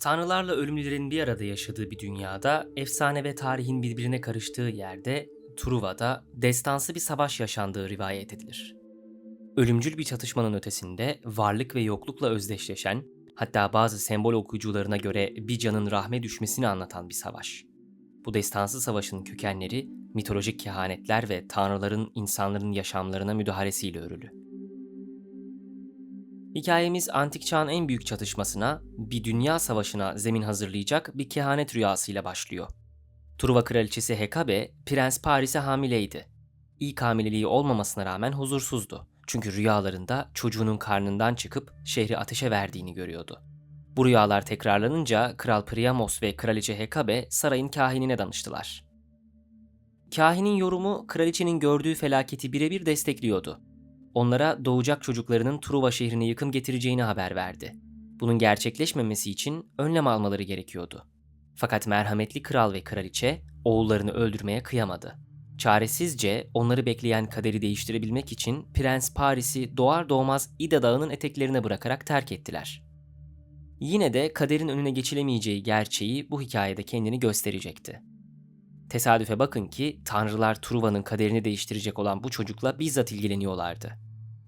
Tanrılarla ölümlülerin bir arada yaşadığı bir dünyada, efsane ve tarihin birbirine karıştığı yerde, Truva'da destansı bir savaş yaşandığı rivayet edilir. Ölümcül bir çatışmanın ötesinde varlık ve yoklukla özdeşleşen, hatta bazı sembol okuyucularına göre bir canın rahme düşmesini anlatan bir savaş. Bu destansı savaşın kökenleri mitolojik kehanetler ve tanrıların insanların yaşamlarına müdahalesiyle örülü. Hikayemiz antik çağın en büyük çatışmasına, bir dünya savaşına zemin hazırlayacak bir kehanet rüyasıyla başlıyor. Truva kraliçesi Hekabe, Prens Paris'e hamileydi. İlk hamileliği olmamasına rağmen huzursuzdu. Çünkü rüyalarında çocuğunun karnından çıkıp şehri ateşe verdiğini görüyordu. Bu rüyalar tekrarlanınca Kral Priamos ve Kraliçe Hekabe sarayın kahinine danıştılar. Kahinin yorumu kraliçenin gördüğü felaketi birebir destekliyordu. Onlara doğacak çocuklarının Truva şehrine yıkım getireceğini haber verdi. Bunun gerçekleşmemesi için önlem almaları gerekiyordu. Fakat merhametli kral ve kraliçe oğullarını öldürmeye kıyamadı. Çaresizce onları bekleyen kaderi değiştirebilmek için Prens Paris'i doğar doğmaz İda Dağı'nın eteklerine bırakarak terk ettiler. Yine de kaderin önüne geçilemeyeceği gerçeği bu hikayede kendini gösterecekti. Tesadüfe bakın ki tanrılar Truva'nın kaderini değiştirecek olan bu çocukla bizzat ilgileniyorlardı.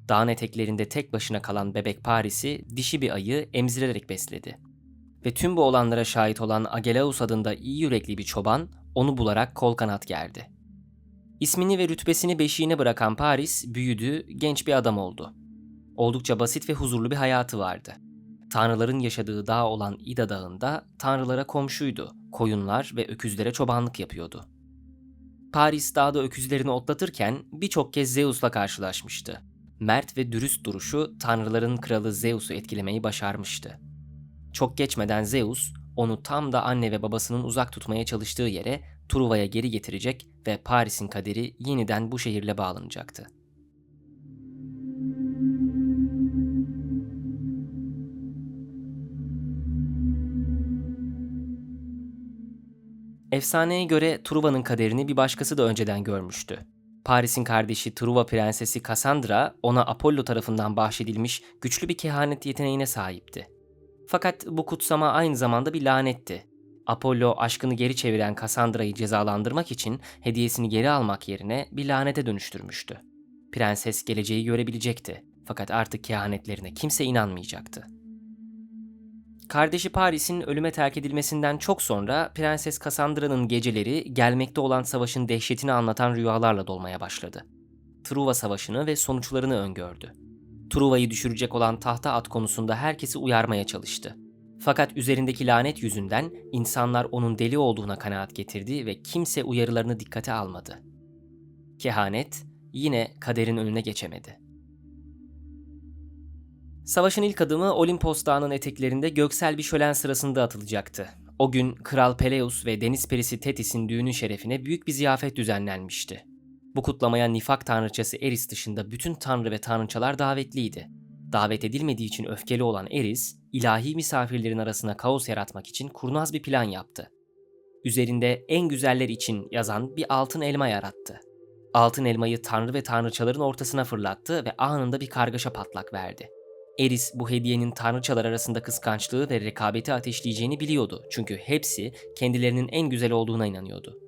Dağın eteklerinde tek başına kalan bebek Paris'i dişi bir ayı emzirerek besledi. Ve tüm bu olanlara şahit olan Agelaus adında iyi yürekli bir çoban onu bularak kol kanat gerdi. İsmini ve rütbesini beşiğine bırakan Paris büyüdü, genç bir adam oldu. Oldukça basit ve huzurlu bir hayatı vardı. Tanrıların yaşadığı dağ olan İda Dağı'nda tanrılara komşuydu. Koyunlar ve öküzlere çobanlık yapıyordu. Paris dağda öküzlerini otlatırken birçok kez Zeus'la karşılaşmıştı. Mert ve dürüst duruşu tanrıların kralı Zeus'u etkilemeyi başarmıştı. Çok geçmeden Zeus onu tam da anne ve babasının uzak tutmaya çalıştığı yere Truva'ya geri getirecek ve Paris'in kaderi yeniden bu şehirle bağlanacaktı. Efsaneye göre Truva'nın kaderini bir başkası da önceden görmüştü. Paris'in kardeşi Truva prensesi Cassandra ona Apollo tarafından bahşedilmiş güçlü bir kehanet yeteneğine sahipti. Fakat bu kutsama aynı zamanda bir lanetti. Apollo aşkını geri çeviren Cassandra'yı cezalandırmak için hediyesini geri almak yerine bir lanete dönüştürmüştü. Prenses geleceği görebilecekti fakat artık kehanetlerine kimse inanmayacaktı. Kardeşi Paris'in ölüme terk edilmesinden çok sonra Prenses Cassandra'nın geceleri gelmekte olan savaşın dehşetini anlatan rüyalarla dolmaya başladı. Truva Savaşı'nı ve sonuçlarını öngördü. Truva'yı düşürecek olan tahta at konusunda herkesi uyarmaya çalıştı. Fakat üzerindeki lanet yüzünden insanlar onun deli olduğuna kanaat getirdi ve kimse uyarılarını dikkate almadı. Kehanet yine kaderin önüne geçemedi. Savaşın ilk adımı Olimpos Dağı'nın eteklerinde göksel bir şölen sırasında atılacaktı. O gün Kral Peleus ve deniz perisi Tetis'in düğünü şerefine büyük bir ziyafet düzenlenmişti. Bu kutlamaya nifak tanrıçası Eris dışında bütün tanrı ve tanrıçalar davetliydi. Davet edilmediği için öfkeli olan Eris, ilahi misafirlerin arasına kaos yaratmak için kurnaz bir plan yaptı. Üzerinde en güzeller için yazan bir altın elma yarattı. Altın elmayı tanrı ve tanrıçaların ortasına fırlattı ve anında bir kargaşa patlak verdi. Eris bu hediyenin tanrıçalar arasında kıskançlığı ve rekabeti ateşleyeceğini biliyordu. Çünkü hepsi kendilerinin en güzel olduğuna inanıyordu.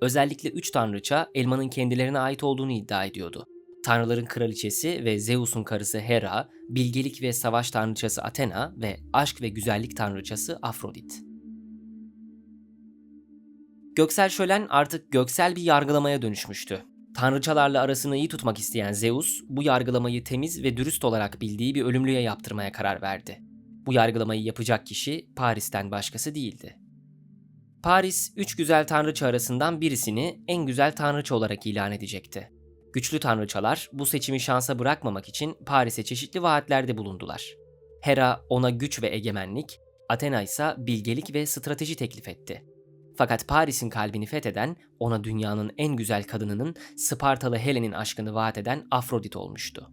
Özellikle üç tanrıça elmanın kendilerine ait olduğunu iddia ediyordu. Tanrıların kraliçesi ve Zeus'un karısı Hera, bilgelik ve savaş tanrıçası Athena ve aşk ve güzellik tanrıçası Afrodit. Göksel şölen artık göksel bir yargılamaya dönüşmüştü. Tanrıçalarla arasını iyi tutmak isteyen Zeus, bu yargılamayı temiz ve dürüst olarak bildiği bir ölümlüye yaptırmaya karar verdi. Bu yargılamayı yapacak kişi Paris'ten başkası değildi. Paris, üç güzel tanrıça arasından birisini en güzel tanrıça olarak ilan edecekti. Güçlü tanrıçalar bu seçimi şansa bırakmamak için Paris'e çeşitli vaatlerde bulundular. Hera ona güç ve egemenlik, Athena ise bilgelik ve strateji teklif etti. Fakat Paris'in kalbini fetheden, ona dünyanın en güzel kadınının Spartalı Helen'in aşkını vaat eden Afrodit olmuştu.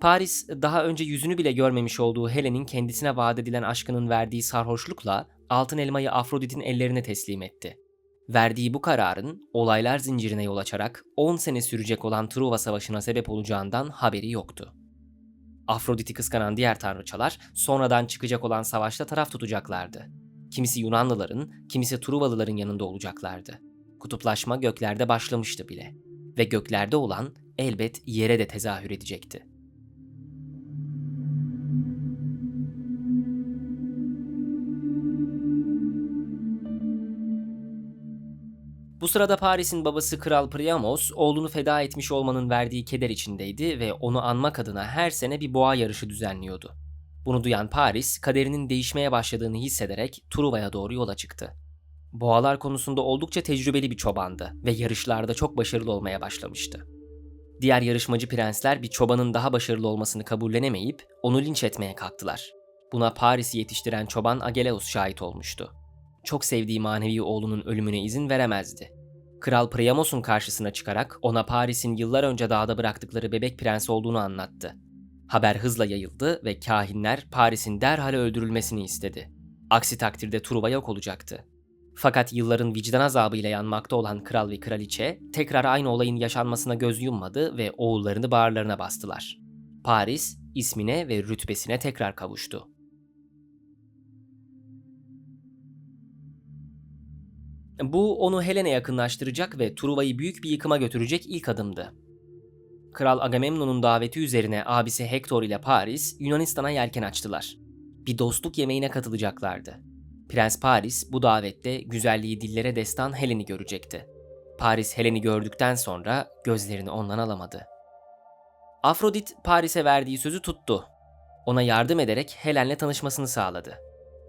Paris daha önce yüzünü bile görmemiş olduğu Helen'in kendisine vaat edilen aşkının verdiği sarhoşlukla altın elmayı Afrodit'in ellerine teslim etti. Verdiği bu kararın olaylar zincirine yol açarak 10 sene sürecek olan Truva Savaşı'na sebep olacağından haberi yoktu. Afrodit'i kıskanan diğer tanrıçalar sonradan çıkacak olan savaşta taraf tutacaklardı. Kimisi Yunanlıların, kimisi Truvalıların yanında olacaklardı. Kutuplaşma göklerde başlamıştı bile. Ve göklerde olan elbet yere de tezahür edecekti. Bu sırada Paris'in babası Kral Priamos oğlunu feda etmiş olmanın verdiği keder içindeydi ve onu anmak adına her sene bir boğa yarışı düzenliyordu. Bunu duyan Paris, kaderinin değişmeye başladığını hissederek Truva'ya doğru yola çıktı. Boğalar konusunda oldukça tecrübeli bir çobandı ve yarışlarda çok başarılı olmaya başlamıştı. Diğer yarışmacı prensler bir çobanın daha başarılı olmasını kabullenemeyip onu linç etmeye kalktılar. Buna Paris'i yetiştiren çoban Agelaus şahit olmuştu. Çok sevdiği manevi oğlunun ölümüne izin veremezdi. Kral Priamos'un karşısına çıkarak ona Paris'in yıllar önce dağda bıraktıkları bebek prens olduğunu anlattı. Haber hızla yayıldı ve kahinler Paris'in derhal öldürülmesini istedi. Aksi takdirde Truva yok olacaktı. Fakat yılların vicdan azabıyla yanmakta olan kral ve kraliçe tekrar aynı olayın yaşanmasına göz yummadı ve oğullarını bağırlarına bastılar. Paris ismine ve rütbesine tekrar kavuştu. Bu onu Helen'e yakınlaştıracak ve Truva'yı büyük bir yıkıma götürecek ilk adımdı. Kral Agamemnon'un daveti üzerine abisi Hektor ile Paris Yunanistan'a yelken açtılar. Bir dostluk yemeğine katılacaklardı. Prens Paris bu davette güzelliği dillere destan Helen'i görecekti. Paris Helen'i gördükten sonra gözlerini ondan alamadı. Afrodit Paris'e verdiği sözü tuttu. Ona yardım ederek Helen'le tanışmasını sağladı.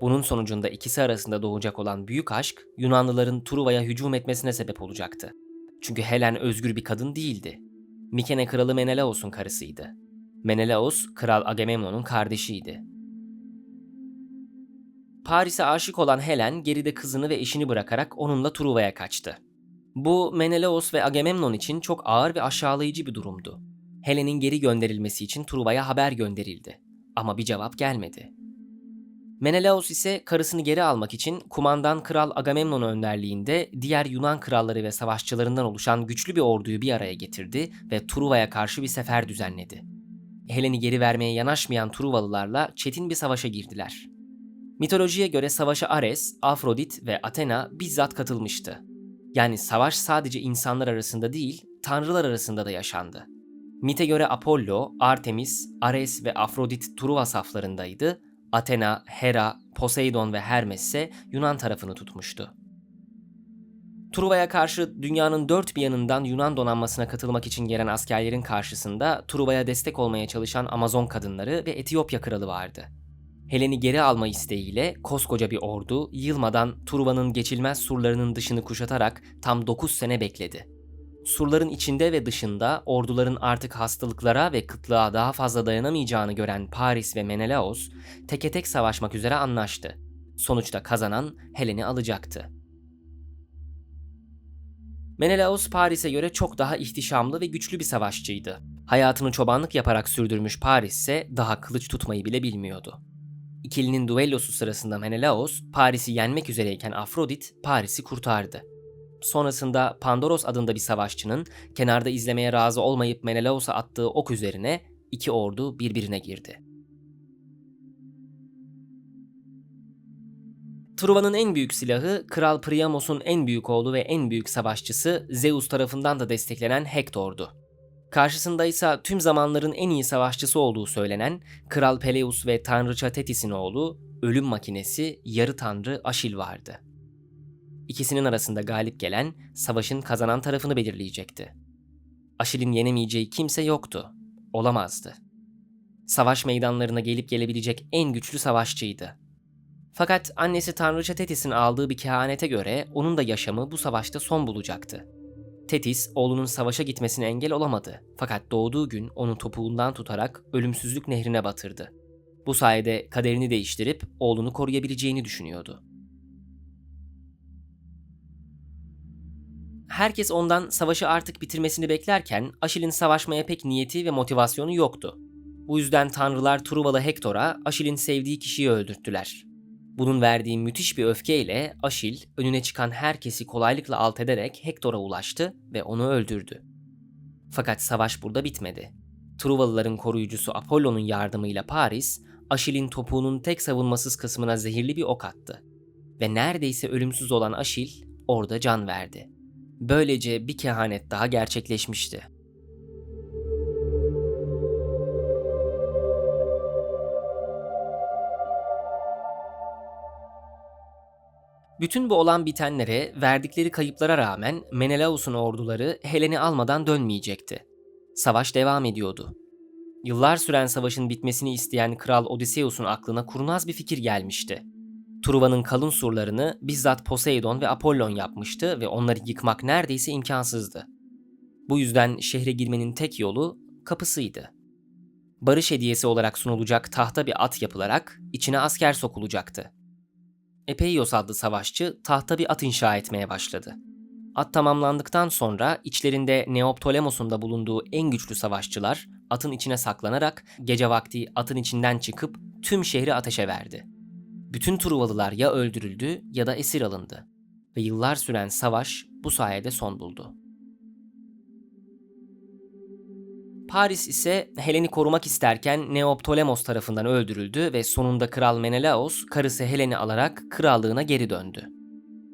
Bunun sonucunda ikisi arasında doğacak olan büyük aşk Yunanlıların Truva'ya hücum etmesine sebep olacaktı. Çünkü Helen özgür bir kadın değildi. Mikene kralı Menelaos'un karısıydı. Menelaos, kral Agamemnon'un kardeşiydi. Paris'e aşık olan Helen geride kızını ve eşini bırakarak onunla Truva'ya kaçtı. Bu Menelaos ve Agamemnon için çok ağır ve aşağılayıcı bir durumdu. Helen'in geri gönderilmesi için Truva'ya haber gönderildi. Ama bir cevap gelmedi. Menelaos ise karısını geri almak için kumandan Kral Agamemnon önderliğinde diğer Yunan kralları ve savaşçılarından oluşan güçlü bir orduyu bir araya getirdi ve Truva'ya karşı bir sefer düzenledi. Helen'i geri vermeye yanaşmayan Truvalılarla çetin bir savaşa girdiler. Mitolojiye göre savaşa Ares, Afrodit ve Athena bizzat katılmıştı. Yani savaş sadece insanlar arasında değil, tanrılar arasında da yaşandı. Mite göre Apollo, Artemis, Ares ve Afrodit Truva saflarındaydı Athena, Hera, Poseidon ve Hermes ise Yunan tarafını tutmuştu. Truva'ya karşı dünyanın dört bir yanından Yunan donanmasına katılmak için gelen askerlerin karşısında Truva'ya destek olmaya çalışan Amazon kadınları ve Etiyopya kralı vardı. Helen'i geri alma isteğiyle koskoca bir ordu yılmadan Truva'nın geçilmez surlarının dışını kuşatarak tam 9 sene bekledi. Surların içinde ve dışında orduların artık hastalıklara ve kıtlığa daha fazla dayanamayacağını gören Paris ve Menelaos teke tek savaşmak üzere anlaştı. Sonuçta kazanan Helen'i alacaktı. Menelaos Paris'e göre çok daha ihtişamlı ve güçlü bir savaşçıydı. Hayatını çobanlık yaparak sürdürmüş Paris ise daha kılıç tutmayı bile bilmiyordu. İkilinin duellosu sırasında Menelaos Paris'i yenmek üzereyken Afrodit Paris'i kurtardı. Sonrasında Pandoros adında bir savaşçının kenarda izlemeye razı olmayıp Menelaos'a attığı ok üzerine iki ordu birbirine girdi. Truva'nın en büyük silahı Kral Priamos'un en büyük oğlu ve en büyük savaşçısı Zeus tarafından da desteklenen Hektor'du. Karşısında ise tüm zamanların en iyi savaşçısı olduğu söylenen Kral Peleus ve Tanrıça Tetis'in oğlu ölüm makinesi yarı tanrı Aşil vardı. İkisinin arasında galip gelen savaşın kazanan tarafını belirleyecekti. Aşil'in yenemeyeceği kimse yoktu. Olamazdı. Savaş meydanlarına gelip gelebilecek en güçlü savaşçıydı. Fakat annesi Tanrıça Tetis'in aldığı bir kehanete göre onun da yaşamı bu savaşta son bulacaktı. Tetis oğlunun savaşa gitmesine engel olamadı fakat doğduğu gün onu topuğundan tutarak ölümsüzlük nehrine batırdı. Bu sayede kaderini değiştirip oğlunu koruyabileceğini düşünüyordu. Herkes ondan savaşı artık bitirmesini beklerken Aşil'in savaşmaya pek niyeti ve motivasyonu yoktu. Bu yüzden tanrılar Truvalı Hektor'a Aşil'in sevdiği kişiyi öldürttüler. Bunun verdiği müthiş bir öfkeyle Aşil önüne çıkan herkesi kolaylıkla alt ederek Hektor'a ulaştı ve onu öldürdü. Fakat savaş burada bitmedi. Truvalıların koruyucusu Apollo'nun yardımıyla Paris, Aşil'in topuğunun tek savunmasız kısmına zehirli bir ok attı. Ve neredeyse ölümsüz olan Aşil orada can verdi. Böylece bir kehanet daha gerçekleşmişti. Bütün bu olan bitenlere, verdikleri kayıplara rağmen Menelaus'un orduları Helen'i almadan dönmeyecekti. Savaş devam ediyordu. Yıllar süren savaşın bitmesini isteyen Kral Odysseus'un aklına kurnaz bir fikir gelmişti. Truva'nın kalın surlarını bizzat Poseidon ve Apollon yapmıştı ve onları yıkmak neredeyse imkansızdı. Bu yüzden şehre girmenin tek yolu kapısıydı. Barış hediyesi olarak sunulacak tahta bir at yapılarak içine asker sokulacaktı. Epeios adlı savaşçı tahta bir at inşa etmeye başladı. At tamamlandıktan sonra içlerinde Neoptolemos'un da bulunduğu en güçlü savaşçılar atın içine saklanarak gece vakti atın içinden çıkıp tüm şehri ateşe verdi. Bütün Truvalılar ya öldürüldü ya da esir alındı ve yıllar süren savaş bu sayede son buldu. Paris ise Helen'i korumak isterken Neoptolemos tarafından öldürüldü ve sonunda Kral Menelaos karısı Helen'i alarak krallığına geri döndü.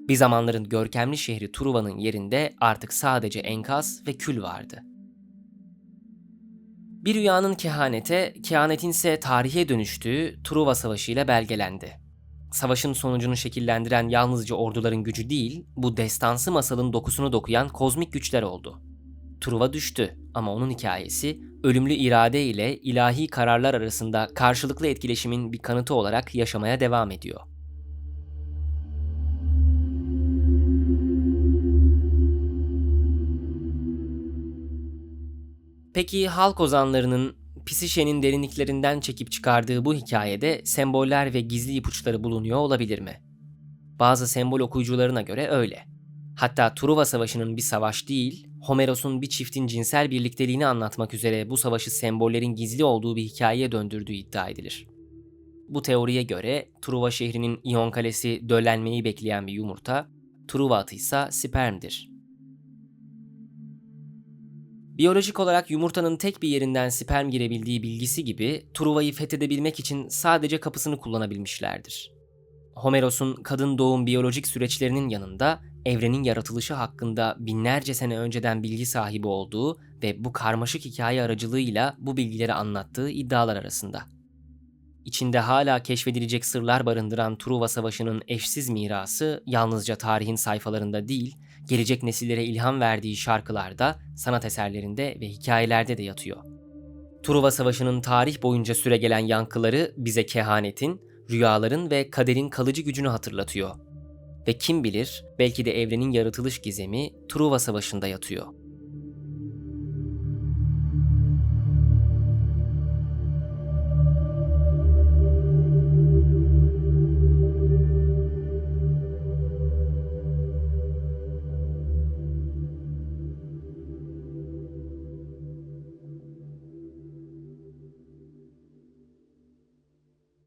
Bir zamanların görkemli şehri Truva'nın yerinde artık sadece enkaz ve kül vardı. Bir rüyanın kehanete, kehanetin ise tarihe dönüştüğü Truva Savaşı ile belgelendi. Savaşın sonucunu şekillendiren yalnızca orduların gücü değil, bu destansı masalın dokusunu dokuyan kozmik güçler oldu. Truva düştü ama onun hikayesi ölümlü irade ile ilahi kararlar arasında karşılıklı etkileşimin bir kanıtı olarak yaşamaya devam ediyor. Peki halk ozanlarının Pisişe'nin derinliklerinden çekip çıkardığı bu hikayede semboller ve gizli ipuçları bulunuyor olabilir mi? Bazı sembol okuyucularına göre öyle. Hatta Truva Savaşı'nın bir savaş değil, Homeros'un bir çiftin cinsel birlikteliğini anlatmak üzere bu savaşı sembollerin gizli olduğu bir hikayeye döndürdüğü iddia edilir. Bu teoriye göre Truva şehrinin İyon Kalesi döllenmeyi bekleyen bir yumurta, Truva atı spermdir. Biyolojik olarak yumurtanın tek bir yerinden sperm girebildiği bilgisi gibi Truva'yı fethedebilmek için sadece kapısını kullanabilmişlerdir. Homeros'un kadın doğum biyolojik süreçlerinin yanında evrenin yaratılışı hakkında binlerce sene önceden bilgi sahibi olduğu ve bu karmaşık hikaye aracılığıyla bu bilgileri anlattığı iddialar arasında. İçinde hala keşfedilecek sırlar barındıran Truva Savaşı'nın eşsiz mirası yalnızca tarihin sayfalarında değil, gelecek nesillere ilham verdiği şarkılarda, sanat eserlerinde ve hikayelerde de yatıyor. Truva Savaşı'nın tarih boyunca süregelen yankıları bize kehanetin, rüyaların ve kaderin kalıcı gücünü hatırlatıyor. Ve kim bilir belki de evrenin yaratılış gizemi Truva Savaşı'nda yatıyor.